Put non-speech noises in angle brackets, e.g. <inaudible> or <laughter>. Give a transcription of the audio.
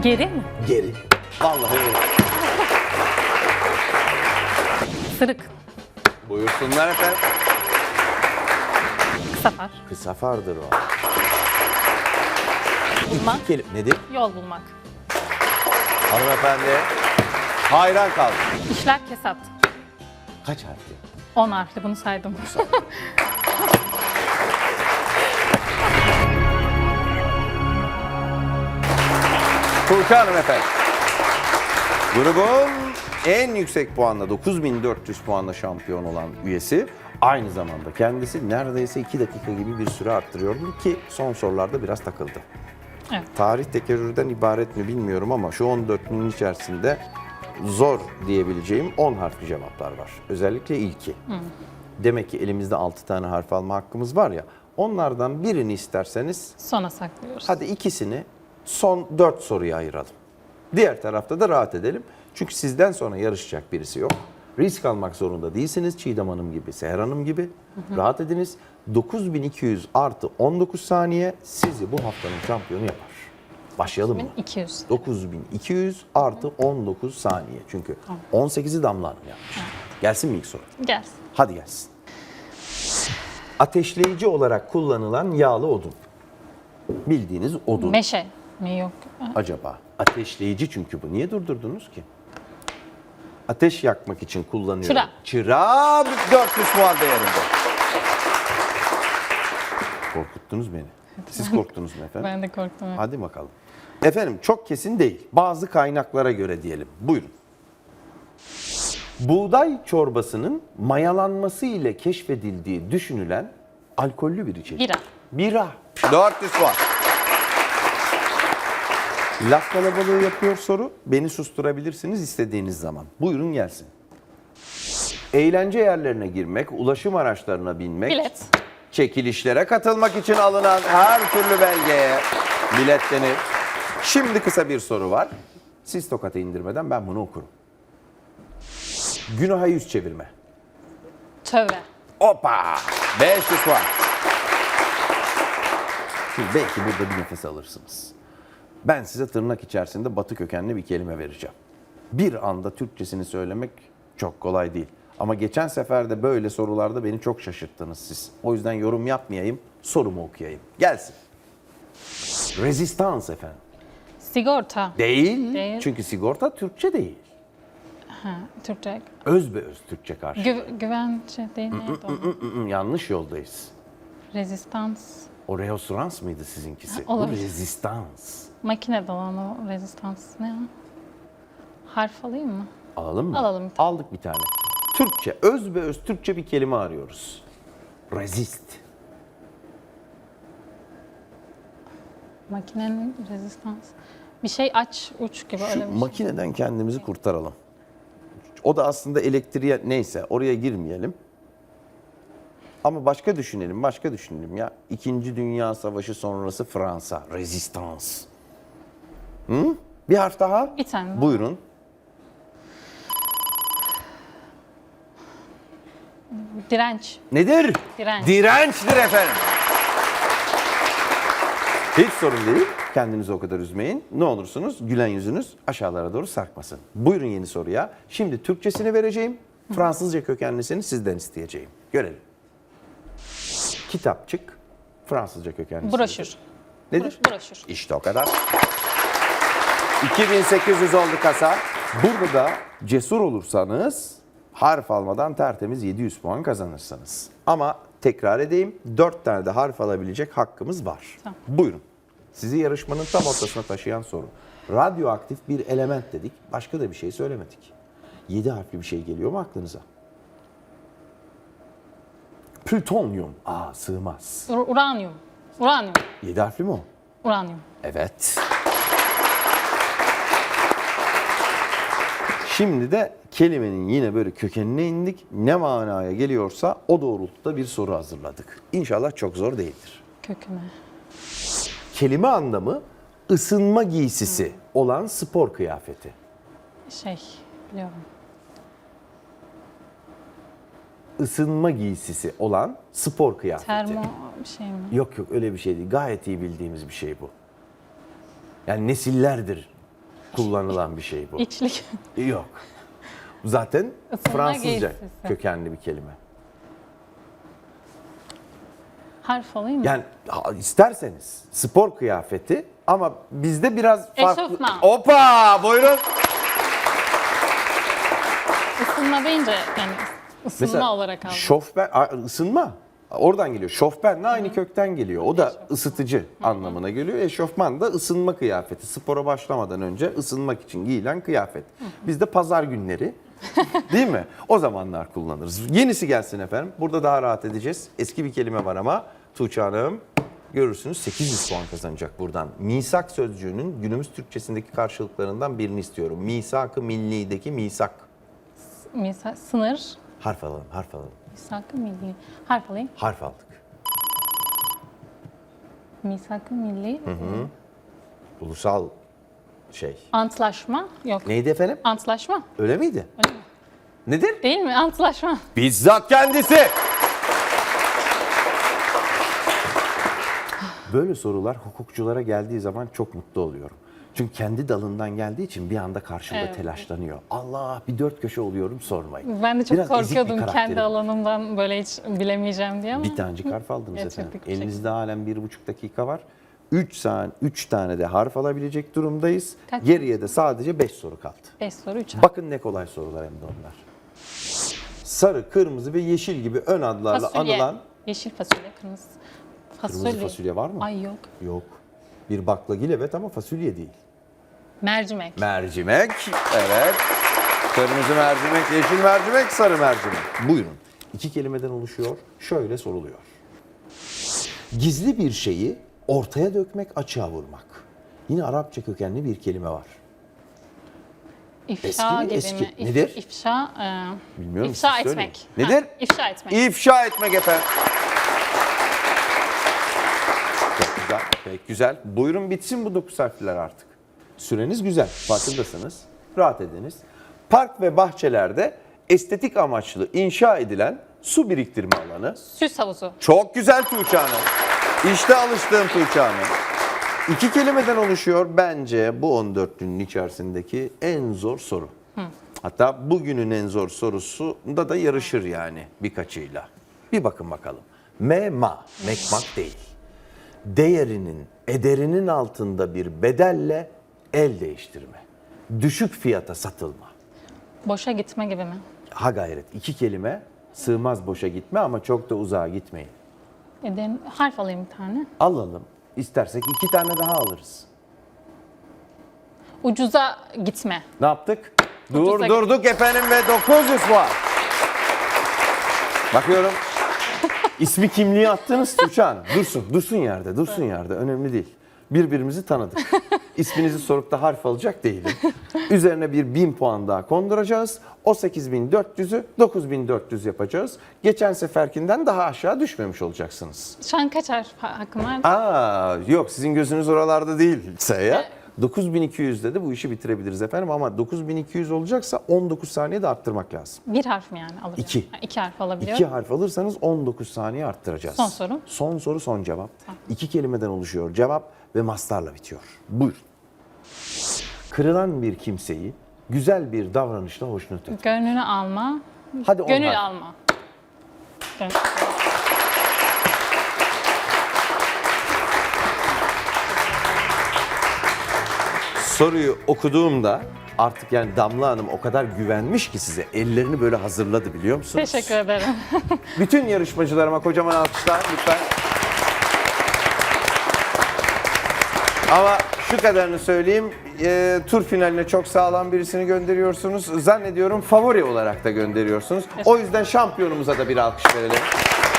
Geri mi? Geri. Vallahi öyle. Sırık. Buyursunlar efendim. Kısa far. Kısa fardır o. Bulmak. İki kelime. Nedir? Yol bulmak. Hanımefendi. Hayran kaldım. İşler kesat. Kaç harfli? 10 harfli bunu saydım. <laughs> Hanım efendim. Grubun en yüksek puanla 9400 puanla şampiyon olan üyesi. Aynı zamanda kendisi neredeyse 2 dakika gibi bir süre arttırıyordu ki son sorularda biraz takıldı. Evet. Tarih tekerrürden ibaret mi bilmiyorum ama şu 14'ünün içerisinde zor diyebileceğim 10 harfli cevaplar var. Özellikle ilki. Demek ki elimizde 6 tane harf alma hakkımız var ya. Onlardan birini isterseniz Sona saklıyoruz. Hadi ikisini son dört soruya ayıralım. Diğer tarafta da rahat edelim. Çünkü sizden sonra yarışacak birisi yok. Risk almak zorunda değilsiniz. Çiğdem Hanım gibi, Seher Hanım gibi. Rahat ediniz. 9200 artı 19 saniye sizi bu haftanın şampiyonu yapar. Başlayalım mı? 200. 9200 artı 19 saniye. Çünkü 18'i Damla Hanım yapmış. Gelsin mi ilk soru? Gelsin. Hadi gelsin. Ateşleyici olarak kullanılan yağlı odun. Bildiğiniz odun. Meşe mi yok? Acaba ateşleyici çünkü bu. Niye durdurdunuz ki? Ateş yakmak için kullanıyorum. Çıra. Çıra 400 puan değerinde. Korkuttunuz beni. Siz korktunuz mu efendim? Ben de korktum. evet. Hadi bakalım. Efendim çok kesin değil. Bazı kaynaklara göre diyelim. Buyurun. Buğday çorbasının mayalanması ile keşfedildiği düşünülen alkollü bir içecek. Bira. Bira. 400 puan. Laf kalabalığı yapıyor soru. Beni susturabilirsiniz istediğiniz zaman. Buyurun gelsin. Eğlence yerlerine girmek, ulaşım araçlarına binmek, Bilet. çekilişlere katılmak için alınan her türlü belgeye bilet denir. Şimdi kısa bir soru var. Siz tokatı indirmeden ben bunu okurum. Günaha yüz çevirme. Tövbe. Hoppa! 500 puan. Şimdi belki burada bir nefes alırsınız. Ben size tırnak içerisinde batı kökenli bir kelime vereceğim. Bir anda Türkçesini söylemek çok kolay değil. Ama geçen sefer de böyle sorularda beni çok şaşırttınız siz. O yüzden yorum yapmayayım, sorumu okuyayım. Gelsin. Rezistans efendim. Sigorta. Değil. Değil. Çünkü sigorta Türkçe değil. Ha, Türkçe. Öz be öz Türkçe karşı. Gü- güvence değil neydi o? Mm, mm, Yanlış yoldayız. Rezistans. O reosurans mıydı sizinkisi? Olabilir. rezistans. Makinede olan o rezistans ne o? Harf alayım mı? Alalım mı? Alalım bir tane. Aldık bir tane. Türkçe, öz be öz Türkçe bir kelime arıyoruz. Rezist. Makinenin rezistans. Bir şey aç uç gibi Şu öyle bir şey. makineden kendimizi kurtaralım. O da aslında elektriğe neyse oraya girmeyelim. Ama başka düşünelim, başka düşünelim ya. İkinci Dünya Savaşı sonrası Fransa, rezistans. Hı? Bir harf daha. Bir tane daha. Buyurun. Direnç. Nedir? Direnç. Dirençtir efendim. Hiç sorun değil. Kendinizi o kadar üzmeyin. Ne olursunuz gülen yüzünüz aşağılara doğru sarkmasın. Buyurun yeni soruya. Şimdi Türkçesini vereceğim. Fransızca kökenlisini sizden isteyeceğim. Görelim. Kitapçık. Fransızca kökenlisi. Broşür. Nedir? Broşür. İşte o kadar. 2800 oldu kasa. Burada da cesur olursanız harf almadan tertemiz 700 puan kazanırsınız. Ama tekrar edeyim 4 tane de harf alabilecek hakkımız var. Tamam. Buyurun. Sizi yarışmanın tam ortasına taşıyan soru. Radyoaktif bir element dedik. Başka da bir şey söylemedik. 7 harfli bir şey geliyor mu aklınıza? Plütonyum. Aa sığmaz. Ur- uranyum. Uranyum. 7 harfli mi o? Uranyum. Evet. Şimdi de kelimenin yine böyle kökenine indik. Ne manaya geliyorsa o doğrultuda bir soru hazırladık. İnşallah çok zor değildir. Köküne. Kelime anlamı ısınma giysisi olan spor kıyafeti. Şey biliyorum. Isınma giysisi olan spor kıyafeti. Termo bir şey mi? Yok yok öyle bir şey değil. Gayet iyi bildiğimiz bir şey bu. Yani nesillerdir kullanılan bir şey bu. İçlik. Yok. Zaten Isınma Fransızca giysisi. kökenli bir kelime. Harf alayım mı? Yani ha, isterseniz spor kıyafeti ama bizde biraz farklı. Eşofman. Opa! Buyurun. Isınma deyince yani ısınma olarak aldım. şofben, ısınma. Oradan geliyor. Şofbenle aynı kökten geliyor. O da ısıtıcı anlamına geliyor. Eşofman da ısınma kıyafeti. Spora başlamadan önce ısınmak için giyilen kıyafet. Bizde pazar günleri değil mi? O zamanlar kullanırız. Yenisi gelsin efendim. Burada daha rahat edeceğiz. Eski bir kelime var ama Tuğçe Hanım görürsünüz 800 puan kazanacak buradan. Misak sözcüğünün günümüz Türkçesindeki karşılıklarından birini istiyorum. Misak-ı millideki misak. Misal, sınır. Harf alalım, harf alalım. Misak-ı milli. Harf alayım. Harf aldık. Misak-ı milli. Ulusal şey. Antlaşma. Yok. Neydi efendim? Antlaşma. Öyle miydi? Öyle mi? Nedir? Değil mi? Antlaşma. Bizzat kendisi. Böyle sorular hukukçulara geldiği zaman çok mutlu oluyorum. Çünkü kendi dalından geldiği için bir anda karşımda Evet. telaşlanıyor. Allah bir dört köşe oluyorum sormayın. Ben de çok Biraz korkuyordum kendi alanımdan böyle hiç bilemeyeceğim diye ama. Bir tanecik harf <laughs> aldınız efendim. teşekkür Elinizde halen bir buçuk dakika var. Üç, saniye, üç tane de harf alabilecek durumdayız. Kaç? Geriye de sadece beş soru kaldı. 5 soru 3 harf. Bakın ne kolay sorular hem de onlar. Sarı, kırmızı ve yeşil gibi ön adlarla Fasulye. anılan Yeşil fasulye, kırmızı fasulye. kırmızı fasulye var mı? Ay yok. Yok. Bir baklagil evet ama fasulye değil. Mercimek. Mercimek, evet. Kırmızı mercimek, yeşil mercimek, sarı mercimek. Buyurun. İki kelimeden oluşuyor. Şöyle soruluyor. Gizli bir şeyi ortaya dökmek, açığa vurmak. Yine Arapça kökenli bir kelime var. İfşa Eski gibi Eski. mi? Nedir? İfşa, e, Bilmiyorum, ifşa siz söyleyin. etmek. Nedir? Ha, ifşa etmek. İfşa etmek efendim. Çok güzel, pek güzel. Buyurun bitsin bu dokuz harfler artık. Süreniz güzel, farkındasınız. Rahat ediniz. Park ve bahçelerde estetik amaçlı inşa edilen su biriktirme alanı. Süs havuzu. Çok güzel Tuğçe Hanım. İşte alıştığım Tuğçe Hanım. İki kelimeden oluşuyor bence bu 14 günün içerisindeki en zor soru. Hatta bugünün en zor sorusunda da yarışır yani birkaçıyla. Bir bakın bakalım. Mema, mekmak değil. Değerinin, ederinin altında bir bedelle el değiştirme. Düşük fiyata satılma. Boşa gitme gibi mi? Ha gayret iki kelime sığmaz boşa gitme ama çok da uzağa gitmeyin. Eden, harf alayım bir tane. Alalım. İstersek iki tane daha alırız. Ucuza gitme. Ne yaptık? Ucuza Durdurduk efendim ve 900 puan. Bakıyorum. İsmi kimliği attınız Tuğçe Hanım. Dursun, dursun yerde, dursun yerde. Önemli değil. Birbirimizi tanıdık. İsminizi sorup da harf alacak değilim. Üzerine bir 1000 puan daha konduracağız. O 8400'ü 9400 yapacağız. Geçen seferkinden daha aşağı düşmemiş olacaksınız. Şu an kaç harf ha- hakkım var? Aa yok sizin gözünüz oralarda değilse ya. 9200'de de bu işi bitirebiliriz efendim ama 9200 olacaksa 19 saniye de arttırmak lazım. Bir harf mi yani alabiliyorum? İki. Ha, iki harf alabiliyorum. İki harf alırsanız 19 saniye arttıracağız. Son soru. Son soru son cevap. İki kelimeden oluşuyor cevap ve mastarla bitiyor. Buyur. Kırılan bir kimseyi güzel bir davranışla hoşnut et. Gönlünü alma. Hadi Gönül harf. alma. Gönül. Soruyu okuduğumda artık yani Damla Hanım o kadar güvenmiş ki size ellerini böyle hazırladı biliyor musunuz? Teşekkür ederim. <laughs> Bütün yarışmacılarıma kocaman alkışlar lütfen. Ama şu kadarını söyleyeyim. e, tur finaline çok sağlam birisini gönderiyorsunuz. Zannediyorum favori olarak da gönderiyorsunuz. O yüzden şampiyonumuza da bir alkış verelim.